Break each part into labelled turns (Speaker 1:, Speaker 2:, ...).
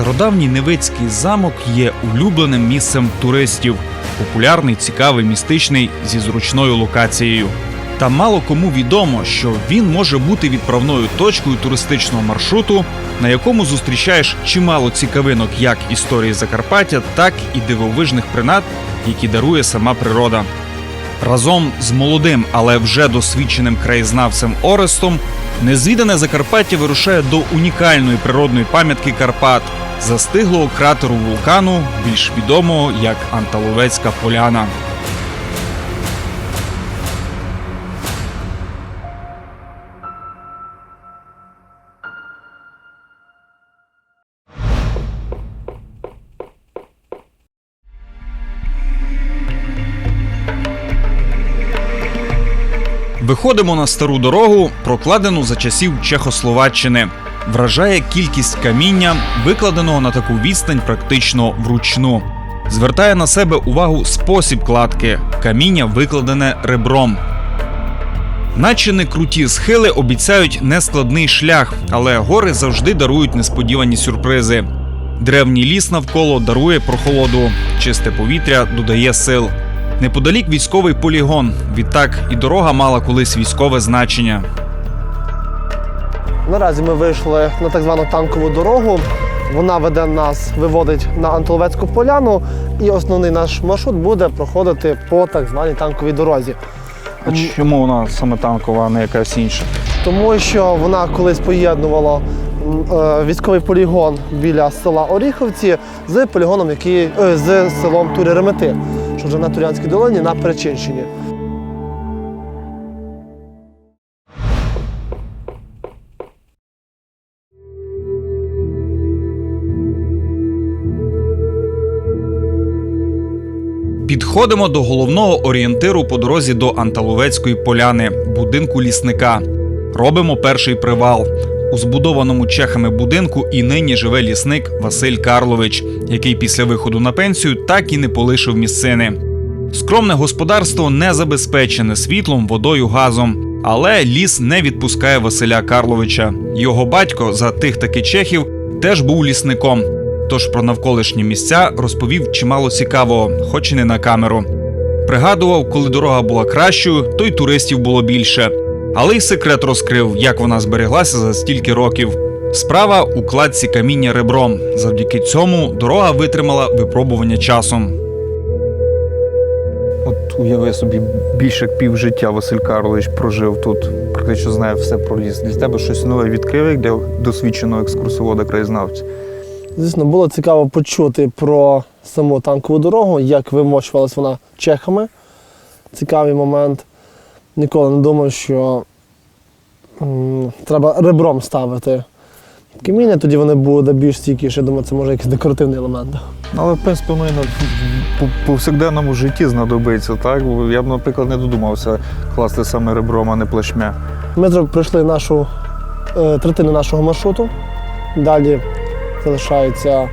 Speaker 1: Стародавній Невицький замок є улюбленим місцем туристів, популярний, цікавий, містичний зі зручною локацією. Та мало кому відомо, що він може бути відправною точкою туристичного маршруту, на якому зустрічаєш чимало цікавинок як історії Закарпаття, так і дивовижних принад, які дарує сама природа. Разом з молодим, але вже досвідченим краєзнавцем Орестом незвідане Закарпаття вирушає до унікальної природної пам'ятки Карпат, застиглого кратеру вулкану, більш відомого як Анталовецька поляна. Виходимо на стару дорогу, прокладену за часів Чехословаччини. Вражає кількість каміння, викладеного на таку відстань практично вручну. Звертає на себе увагу спосіб кладки каміння викладене ребром. Наче не круті схили обіцяють нескладний шлях, але гори завжди дарують несподівані сюрпризи. Древній ліс навколо дарує прохолоду, чисте повітря додає сил. Неподалік військовий полігон. Відтак і дорога мала колись військове значення.
Speaker 2: Наразі ми вийшли на так звану танкову дорогу. Вона веде нас, виводить на Антоловецьку поляну, і основний наш маршрут буде проходити по так званій танковій дорозі.
Speaker 3: А чому вона саме танкова, а не якась інша?
Speaker 2: Тому що вона колись поєднувала е, військовий полігон біля села Оріховці з полігоном, який е, з селом Турі-Ремети, що вже на Турянській долині на Перечинщині.
Speaker 1: Підходимо до головного орієнтиру по дорозі до Анталовецької поляни, будинку лісника. Робимо перший привал. У збудованому чехами будинку і нині живе лісник Василь Карлович, який після виходу на пенсію так і не полишив місцини. Скромне господарство не забезпечене світлом, водою, газом. Але ліс не відпускає Василя Карловича. Його батько за тих таки чехів теж був лісником. Тож про навколишні місця розповів чимало цікавого, хоч і не на камеру. Пригадував, коли дорога була кращою, то й туристів було більше. Але й секрет розкрив, як вона збереглася за стільки років. Справа у кладці каміння ребром. Завдяки цьому дорога витримала випробування часом.
Speaker 3: От уяви собі більше як пів життя Василь Карлович прожив тут, практично знає все про ліс. Для тебе щось нове відкрив як для досвідченого екскурсовода краєзнавця.
Speaker 2: Звісно, було цікаво почути про саму танкову дорогу, як вимощувалась вона чехами. Цікавий момент. Ніколи не думав, що м, треба ребром ставити каміння, тоді вони будуть більш стійкіші. Я думаю, це може якийсь декоративний елемент.
Speaker 3: Ну, Але в принципі воно і на по повсякденному житті знадобиться, так? Я б, наприклад, не додумався класти саме ребром, а не плашмя.
Speaker 2: Ми зро- пройшли нашу е, третину нашого маршруту. Далі залишається,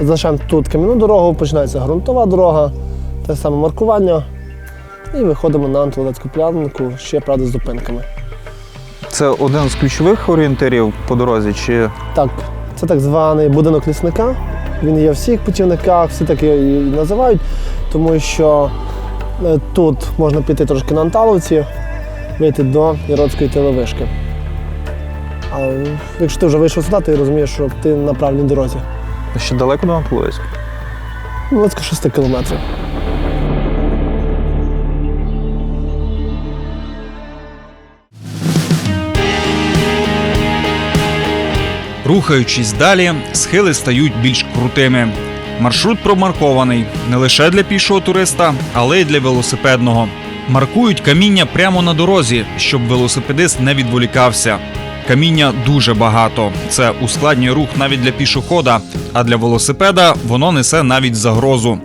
Speaker 2: залишаємо тут кам'яну дорогу, починається ґрунтова дорога, те саме маркування. І виходимо на Антолецьку плянку, ще правда з зупинками.
Speaker 3: Це один з ключових орієнтирів по дорозі, чи
Speaker 2: Так, це так званий будинок лісника. Він є в всіх путівниках, всі так і називають, тому що е, тут можна піти трошки на Анталовці, вийти до Іродської телевишки. А якщо ти вже вийшов сюди, ти розумієш, що ти на правильній дорозі.
Speaker 3: ще далеко до Антоловецька?
Speaker 2: Ну, Близько 6 кілометрів.
Speaker 1: Рухаючись далі, схили стають більш крутими. Маршрут промаркований не лише для пішого туриста, але й для велосипедного. Маркують каміння прямо на дорозі, щоб велосипедист не відволікався. Каміння дуже багато. Це ускладнює рух навіть для пішохода, а для велосипеда воно несе навіть загрозу.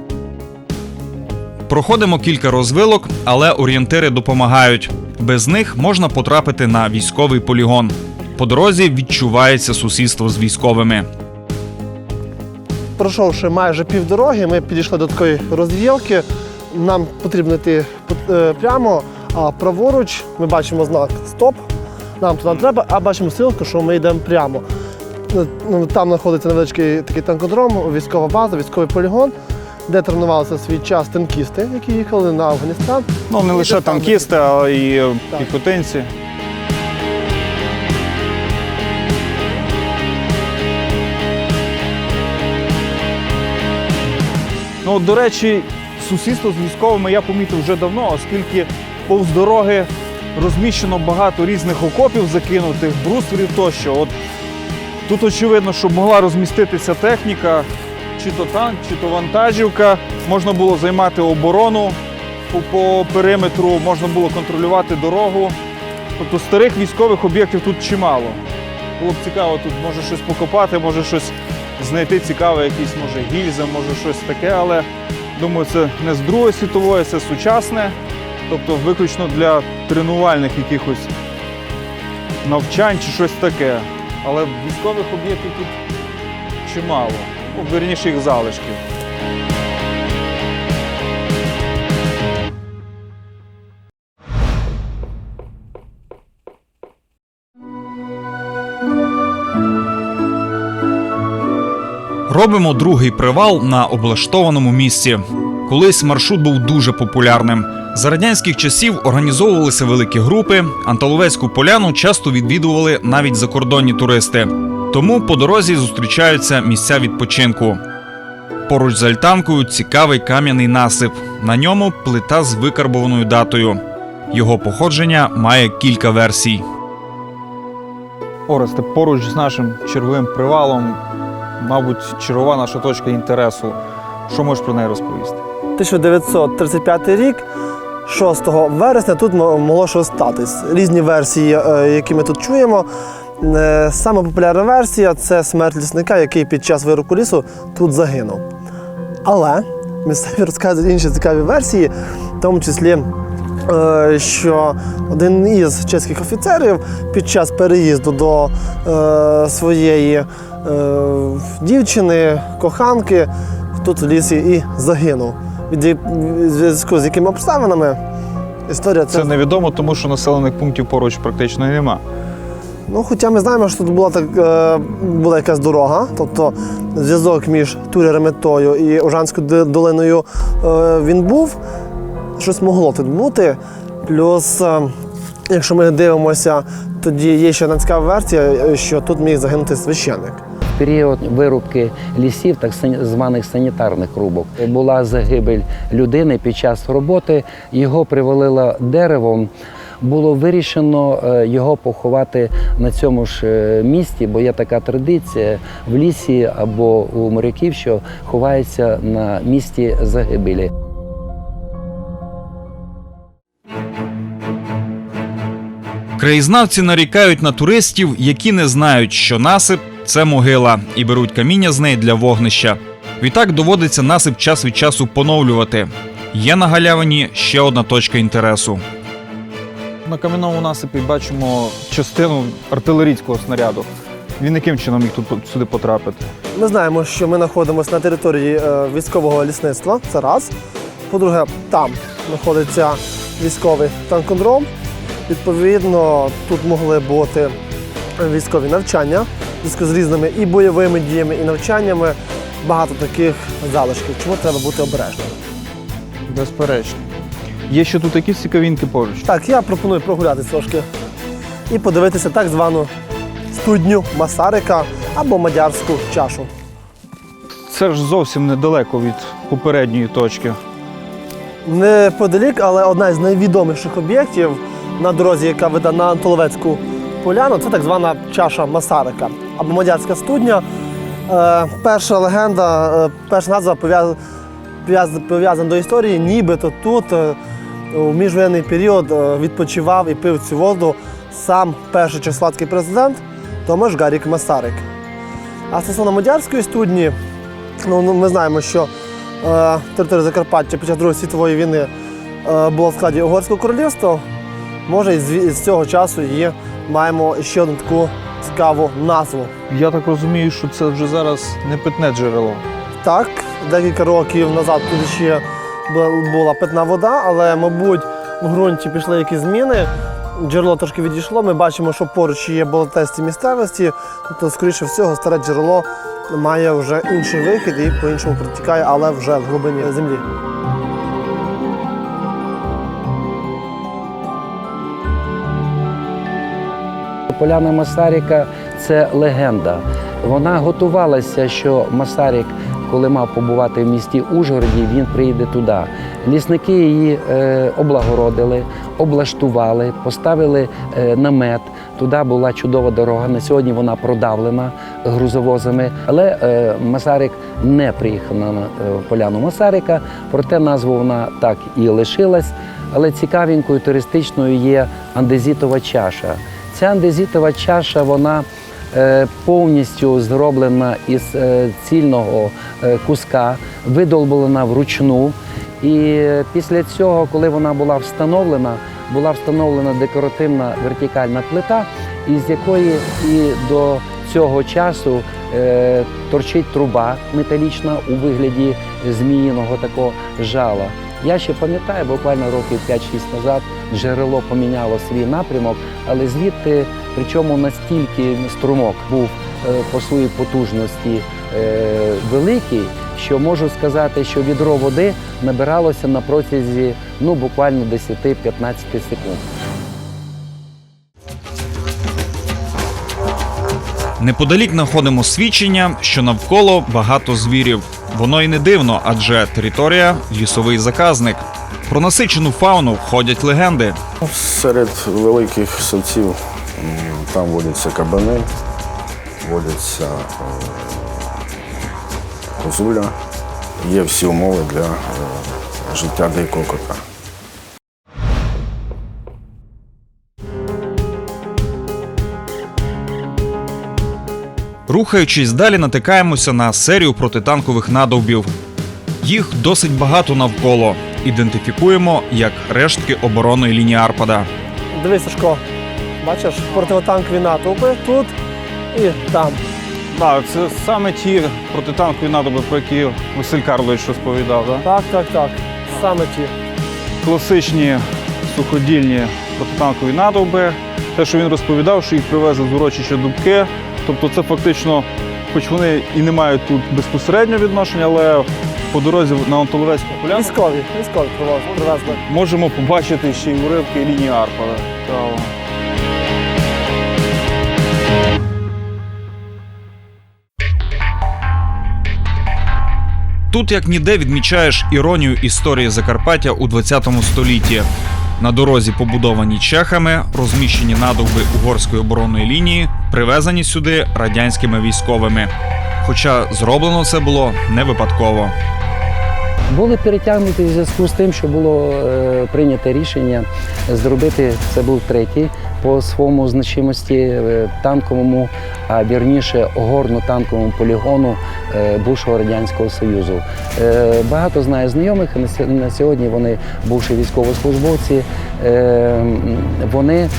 Speaker 1: Проходимо кілька розвилок, але орієнтири допомагають. Без них можна потрапити на військовий полігон. По дорозі відчувається сусідство з військовими.
Speaker 2: Пройшовши майже півдороги, ми підійшли до такої розвілки. Нам потрібно йти е, прямо, а праворуч ми бачимо знак Стоп. Нам туди не треба, а бачимо силку, що ми йдемо прямо. ну, там знаходиться невеличкий такий танкодром, військова база, військовий полігон, де тренувалися свій час танкісти, які їхали на Афганістан.
Speaker 3: Ну, не лише танкісти, а й е, піхотинці. Ну, до речі, сусідство з військовими я помітив вже давно, оскільки повз дороги розміщено багато різних окопів закинутих, брустверів тощо. От тут очевидно, що могла розміститися техніка, чи то танк, чи то вантажівка. Можна було займати оборону по периметру, можна було контролювати дорогу. Тобто старих військових об'єктів тут чимало. Було б цікаво тут може щось покопати, може щось знайти цікаве, якісь може гільзи, може щось таке, але думаю, це не з Другої світової, це сучасне. Тобто виключно для тренувальних якихось навчань чи щось таке. Але військових об'єктів тут чимало. Ну, вірніше їх залишків.
Speaker 1: Робимо другий привал на облаштованому місці. Колись маршрут був дуже популярним. За радянських часів організовувалися великі групи. Анталовецьку поляну часто відвідували навіть закордонні туристи. Тому по дорозі зустрічаються місця відпочинку. Поруч з альтанкою цікавий кам'яний насип. На ньому плита з викарбованою датою. Його походження має кілька версій.
Speaker 3: Оресте, поруч з нашим черговим привалом, мабуть, чергова наша точка інтересу. Що можеш про неї розповісти?
Speaker 2: 1935 рік, 6 вересня, тут мо- могло щось статись. Різні версії, е, які ми тут чуємо. Е, Саме популярна версія це смерть лісника, який під час вироку лісу тут загинув. Але місцеві розказують інші цікаві версії, в тому числі, е, що один із чеських офіцерів під час переїзду до своєї дівчини, коханки, тут в лісі і загинув. В зв'язку з якими обставинами історія це.
Speaker 3: Це невідомо, тому що населених пунктів поруч практично нема.
Speaker 2: Ну, хоча ми знаємо, що тут була так е, була якась дорога, тобто зв'язок між Турі-Реметою і Ожанською д- долиною е, він був. Щось могло тут бути. Плюс, е, якщо ми дивимося, тоді є ще одна цікава версія, що тут міг загинути священник.
Speaker 4: Період вирубки лісів, так званих санітарних рубок, була загибель людини під час роботи. Його привалило деревом. Було вирішено е, його поховати на цьому ж е, місці, бо є така традиція в лісі або у моряків, що ховаються на місці загибелі.
Speaker 1: Краєзнавці нарікають на туристів, які не знають, що насип це могила, і беруть каміння з неї для вогнища. Відтак доводиться насип час від часу поновлювати. Є на галявині ще одна точка інтересу.
Speaker 3: На кам'яному насипі бачимо частину артилерійського снаряду. Він яким чином міг тут сюди потрапити?
Speaker 2: Ми знаємо, що ми знаходимося на території е, військового лісництва. Це раз. По-друге, там знаходиться військовий танкодром. Відповідно, тут могли бути військові навчання з різними і бойовими діями, і навчаннями. Багато таких залишків. Чому треба бути обережним?
Speaker 3: Безперечно. Є ще тут якісь цікавинки поруч.
Speaker 2: Так, я пропоную прогулятися трошки і подивитися так звану студню Масарика або мадярську чашу.
Speaker 3: Це ж зовсім недалеко від попередньої точки.
Speaker 2: Неподалік, але одна з найвідоміших об'єктів на дорозі, яка веде на Антоловецьку поляну, це так звана чаша Масарика або мадярська студня. Е, перша легенда, е, перша назва пов'яз- пов'яз- пов'язана до історії, нібито тут е, у міжвоєнний період відпочивав і пив цю воду сам перший чехословацький президент Томаш Гарік Масарик. А стосовно мадярської студні, ну, ну, ми знаємо, що територія Закарпаття під час Другої світової війни була в складі Угорського королівства. Може, із, з цього часу її маємо ще одну таку цікаву назву.
Speaker 3: Я так розумію, що це вже зараз не питне джерело.
Speaker 2: Так, декілька років назад тут ще була- питна вода, але, мабуть, в ґрунті пішли якісь зміни. джерело трошки відійшло. Ми бачимо, що поруч є болотисті місцевості, тобто, скоріше всього, старе джерело має вже інший вихід і по-іншому протікає, але вже в глибині землі.
Speaker 4: Поляна Масаріка це легенда. Вона готувалася, що Масарік, коли мав побувати в місті Ужгороді, він приїде туди. Лісники її е, облагородили, облаштували, поставили е, намет. Туди була чудова дорога. На сьогодні вона продавлена грузовозами. Але е, Масарик не приїхав на поляну Масарика, проте назву вона так і лишилась. Але цікавенькою туристичною є андезітова чаша. Ця андезітова чаша вона е, повністю зроблена із е, цільного е, куска, видолблена вручну. І після цього, коли вона була встановлена, була встановлена декоративна вертикальна плита, із якої і до цього часу торчить труба металічна у вигляді зміїного такого жала. Я ще пам'ятаю, буквально років 5-6 назад джерело поміняло свій напрямок, але звідти, причому настільки струмок був е, по своїй потужності е, великий, що можу сказати, що відро води набиралося на протязі ну, буквально 10-15 секунд.
Speaker 1: Неподалік знаходимо свідчення, що навколо багато звірів. Воно й не дивно, адже територія лісовий заказник. Про насичену фауну ходять легенди.
Speaker 5: Серед великих сельців там водяться кабани, водяться е, козуля. Є всі умови для е, життя дикого кота.
Speaker 1: Рухаючись далі, натикаємося на серію протитанкових надовбів. Їх досить багато навколо. Ідентифікуємо як рештки оборонної лінії Арпада.
Speaker 2: Дивись, Сашко, бачиш противотанкові натовпи тут і там.
Speaker 3: Так, це саме ті протитанкові надоби, про які Василь Карлович розповідав. Да?
Speaker 2: Так, так, так. Саме ті.
Speaker 3: Класичні суходільні протитанкові надовби. Те, що він розповідав, що їх привезли з урочища Дубки. Тобто це фактично, хоч вони і не мають тут безпосереднього відношення, але по дорозі на Антоловецьку поляну
Speaker 2: Військові, військові привезли.
Speaker 3: можемо побачити ще й уривки лінії Арпада.
Speaker 1: Тут як ніде відмічаєш іронію історії Закарпаття у 20 столітті. На дорозі, побудовані чехами, розміщені надовби угорської оборонної лінії, привезені сюди радянськими військовими. Хоча зроблено це було не випадково.
Speaker 4: Були перетягнуті в зв'язку з тим, що було е, прийнято рішення зробити це був третій по своєму значимості е, танковому, а вірніше горно-танковому полігону е, бувшого радянського союзу. Багато знаю знайомих на сьогодні. Вони бувші військовослужбовці. Вони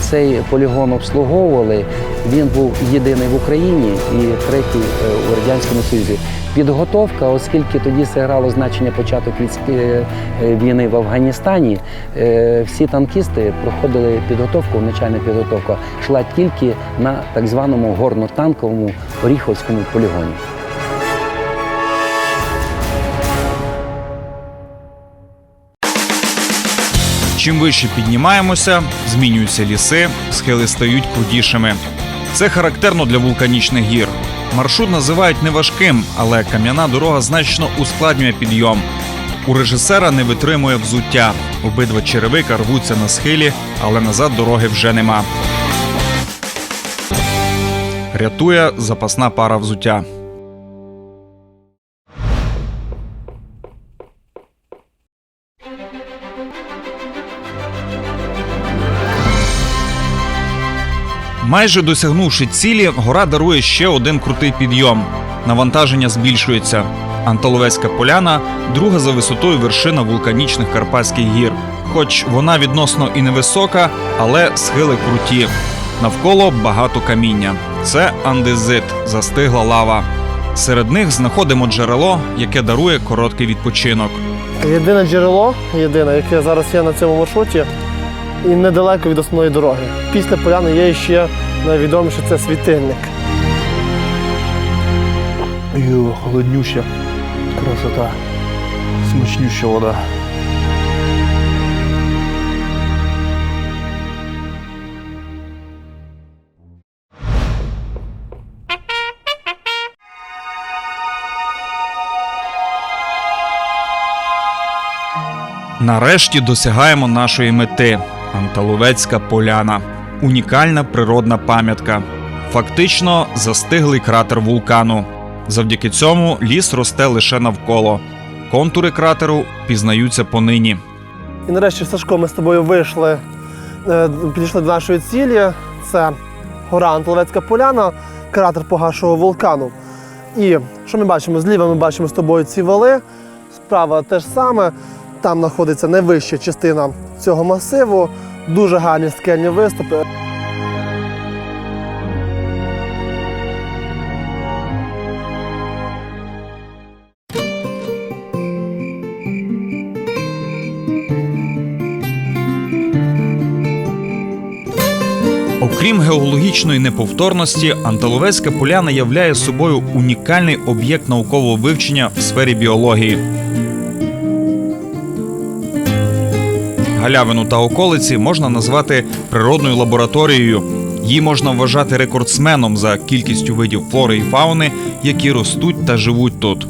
Speaker 4: цей полігон обслуговували. Він був єдиний в Україні і третій у радянському союзі. Підготовка, оскільки тоді це значення початок е, війни в Афганістані, е, всі танкісти проходили підготовку, навчальна підготовка йшла тільки на так званому горно-танковому Оріховському полігоні.
Speaker 1: Чим вище піднімаємося, змінюються ліси, схили стають крутішими. Це характерно для вулканічних гір. Маршрут називають неважким, але кам'яна дорога значно ускладнює підйом. У режисера не витримує взуття. Обидва черевика рвуться на схилі, але назад дороги вже нема. Рятує запасна пара взуття. Майже досягнувши цілі, гора дарує ще один крутий підйом. Навантаження збільшується. Анталовецька поляна друга за висотою вершина вулканічних Карпатських гір. Хоч вона відносно і невисока, але схили круті. Навколо багато каміння. Це андезит, застигла лава. Серед них знаходимо джерело, яке дарує короткий відпочинок.
Speaker 2: Єдине джерело, єдине, яке зараз є на цьому маршруті, і недалеко від основної дороги. Після поляни є ще найвідоміше це світильник.
Speaker 3: Йо, холоднюща. Красота. Смачнюща вода.
Speaker 1: Нарешті досягаємо нашої мети Анталовецька поляна. Унікальна природна пам'ятка. Фактично застиглий кратер вулкану. Завдяки цьому ліс росте лише навколо. Контури кратеру пізнаються понині.
Speaker 2: І нарешті, Сашко, ми з тобою вийшли, е, підійшли до нашої цілі. Це гора Антоловецька поляна, кратер погашого вулкану. І що ми бачимо? Зліва ми бачимо з тобою ці вали, справа те ж саме. Там знаходиться найвища частина цього масиву, дуже гарні скельні виступи.
Speaker 1: Окрім геологічної неповторності, Анталовецька поляна являє собою унікальний об'єкт наукового вивчення в сфері біології. Галявину та околиці можна назвати природною лабораторією. Її можна вважати рекордсменом за кількістю видів флори і фауни, які ростуть та живуть тут.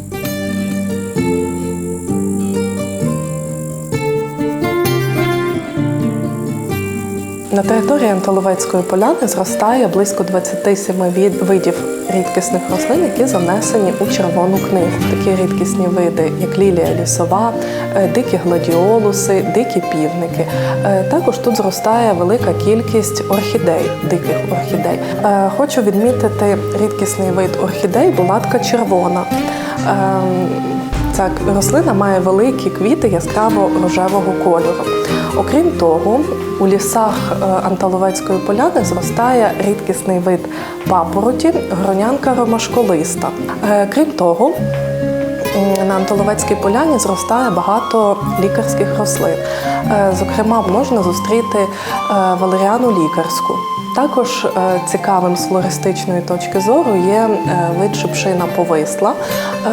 Speaker 6: На території Антоловецької поляни зростає близько 27 видів рідкісних рослин, які занесені у червону книгу. Такі рідкісні види, як лілія лісова, е, дикі гладіолуси, дикі півники. Е, Також тут зростає велика кількість орхідей, диких орхідей. Е, Хочу відмітити рідкісний вид орхідей булатка червона. Ем, Ця рослина має великі квіти яскраво рожевого кольору. Окрім того, у лісах е, Анталовецької поляни зростає рідкісний вид папороті, гронянка ромашколиста. Е, Крім того, на Антоловецькій поляні зростає багато лікарських рослин. Е, Зокрема, можна зустріти валеріану лікарську. Також е, цікавим з флористичної точки зору є е, вид шипшина повисла.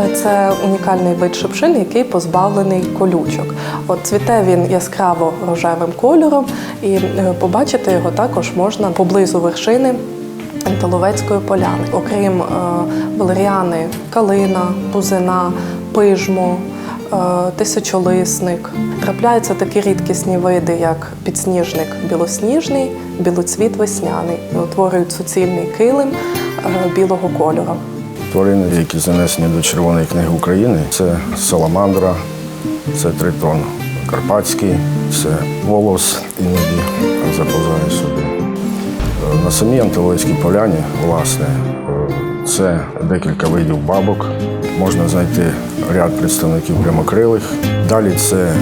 Speaker 6: Е, Це унікальний вид шипшин, який позбавлений колючок. От цвіте він яскраво рожевим кольором, і побачити його також можна поблизу вершини Анталовецької поляни. Окрім е, валеріани, калина, бузина, пижмо, тисячолисник. Трапляються такі рідкісні види, як підсніжник білосніжний, білоцвіт весняний. І утворюють суцільний килим е, білого кольору.
Speaker 5: Тварини, які занесені до Червоної книги України, це саламандра, це тритон карпатський, це волос іноді заповзає сюди. Е, На самій Антилойській поляні, власне, е, це декілька видів бабок. Можна знайти ряд представників прямокрилих. Далі це е,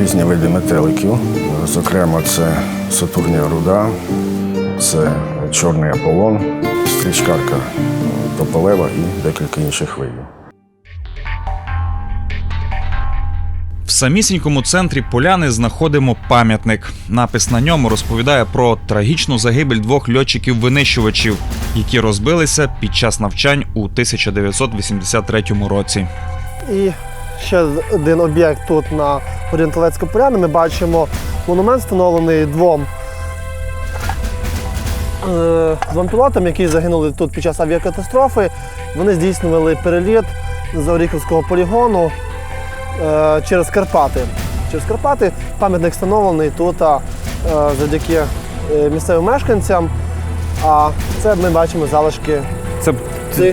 Speaker 5: різні види метеликів. Зокрема, це Сатурнія руда, це чорний аполлон, стрічкарка тополева і декілька інших видів.
Speaker 1: Самісінькому центрі поляни знаходимо пам'ятник. Напис на ньому розповідає про трагічну загибель двох льотчиків-винищувачів, які розбилися під час навчань у 1983 році.
Speaker 2: І ще один об'єкт тут на Орієнталецька поляна. Ми бачимо монумент, встановлений двом, е, двом пілотам, які загинули тут під час авіакатастрофи. Вони здійснювали переліт з Оріхівського полігону через Карпати. Через Карпати пам'ятник встановлений тут е, завдяки е, місцевим мешканцям. А це ми бачимо залишки.
Speaker 3: Це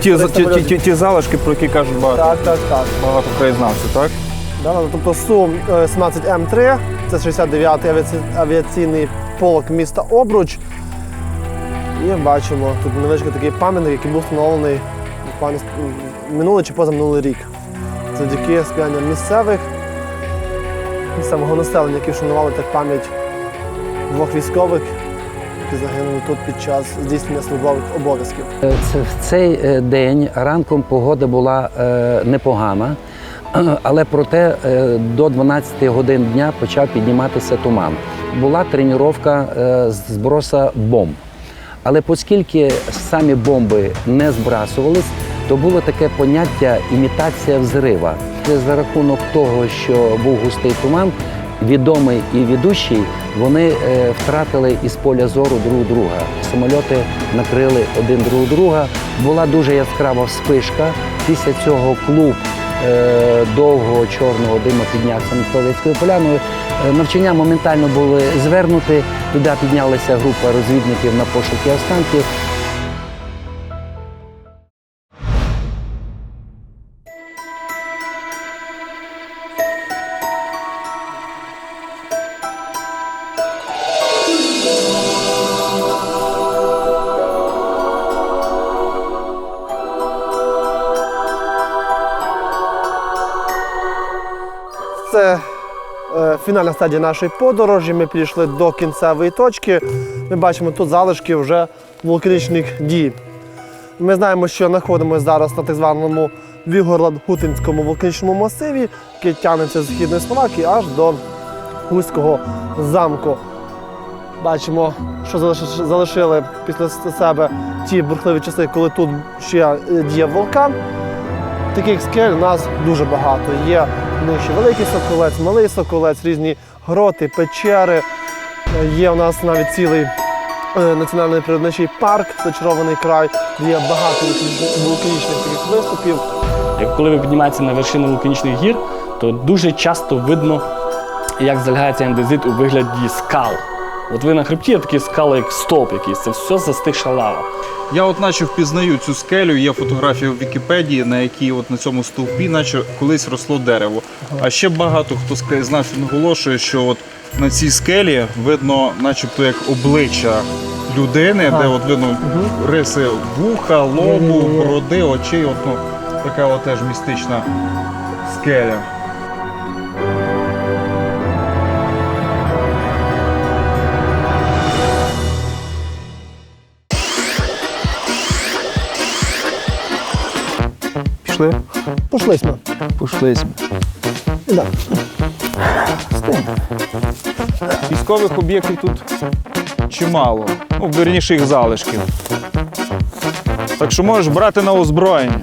Speaker 3: ті, ті, ті, ті, ті залишки, про які кажуть багато,
Speaker 2: Так, так, так.
Speaker 3: багато краєзнавців, так?
Speaker 2: Да, тобто Сум е, 17М3, це 69-й авіаці- авіаційний полк міста Обруч. І бачимо тут невеличкий такий пам'ятник, який був встановлений буквально минулий чи позаминулий рік. Завдяки сприянням місцевих, місцевого населення, які вшанували так пам'ять двох військових, які загинули тут під час здійснення службових обов'язків.
Speaker 4: Е, в цей е, день ранком погода була е, непогана, але проте до 12 годин дня почав підніматися туман. була тренування зброса бомб. Але оскільки самі бомби не збрасувались, то було таке поняття імітація взрива. Це за рахунок того, що був густий туман, відомий і ведущий, вони е, втратили із поля зору друг друга. Самольоти накрили один друг друга. Була дуже яскрава вспишка. Після цього клуб е, довгого чорного диму піднявся над Толецькою поляною. Е, Навчання моментально були звернуті. Туди піднялася група розвідників на пошуки останків.
Speaker 2: Це е, фінальна стадія нашої подорожі. Ми підійшли до кінцевої точки. Ми бачимо тут залишки вже вулканічних дій. Ми знаємо, що знаходимося зараз на так званому Вігорланд-Гутинському вулканічному масиві, який тягнеться з східної Словакії аж до Гуського замку. Бачимо, що залишили після себе ті бурхливі часи, коли тут ще е, діяв вулкан. Таких скель у нас дуже багато. Є нижче великий соколець, малий соколець, різні гроти, печери. Є у нас навіть цілий е, національний природничий парк, зачарований край, є багато вулканічних- таких виступів.
Speaker 7: Коли ви піднімаєтеся на вершину вулканічних гір, то дуже часто видно, як залягається андезит у вигляді скал. От ви на хребті є такі скали, як стовп якийсь, це все застигша лава.
Speaker 1: Я от наче впізнаю цю скелю, є фотографія в Вікіпедії, на якій от на цьому стовпі, наче колись росло дерево. А ще багато хто з нас наголошує, що от на цій скелі видно, начебто, як обличчя людини, де от видно риси вуха, лобу, бороди, очей. От, ну, така от теж містична скеля.
Speaker 3: Пішли?
Speaker 2: Пошлись ми.
Speaker 3: Пошлись.
Speaker 2: Да.
Speaker 3: Військових об'єктів тут чимало. Ну, вірніше їх залишків. Так що можеш брати на озброєння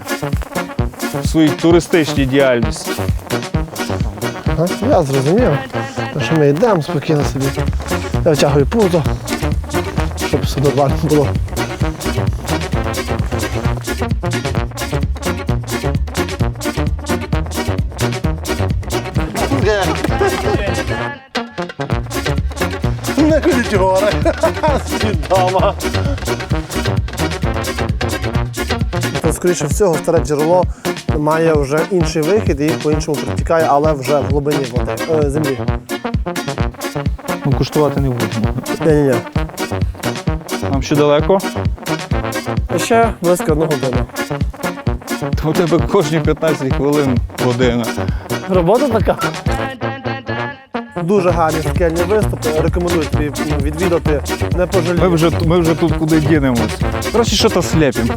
Speaker 3: в своїй туристичній діяльності.
Speaker 2: Ага, Я зрозумів. Так що ми йдемо спокійно собі. Я витягую пузо, щоб все нормально було. Ходіть гори. То, скоріше всього, старе джерело має вже інший вихід і по-іншому протікає, але вже в глибині води, е, землі.
Speaker 3: Ну, куштувати не будемо.
Speaker 2: Ні-ні-ні.
Speaker 3: Нам ще далеко.
Speaker 2: Ще близько одного години.
Speaker 3: То у тебе кожні 15 хвилин година.
Speaker 2: Робота така. Дуже гарні скельні виступи. Рекомендую тобі відвідати. Не
Speaker 3: Ми вже, ми вже тут куди дінемось. Коротше, що то сліпимо.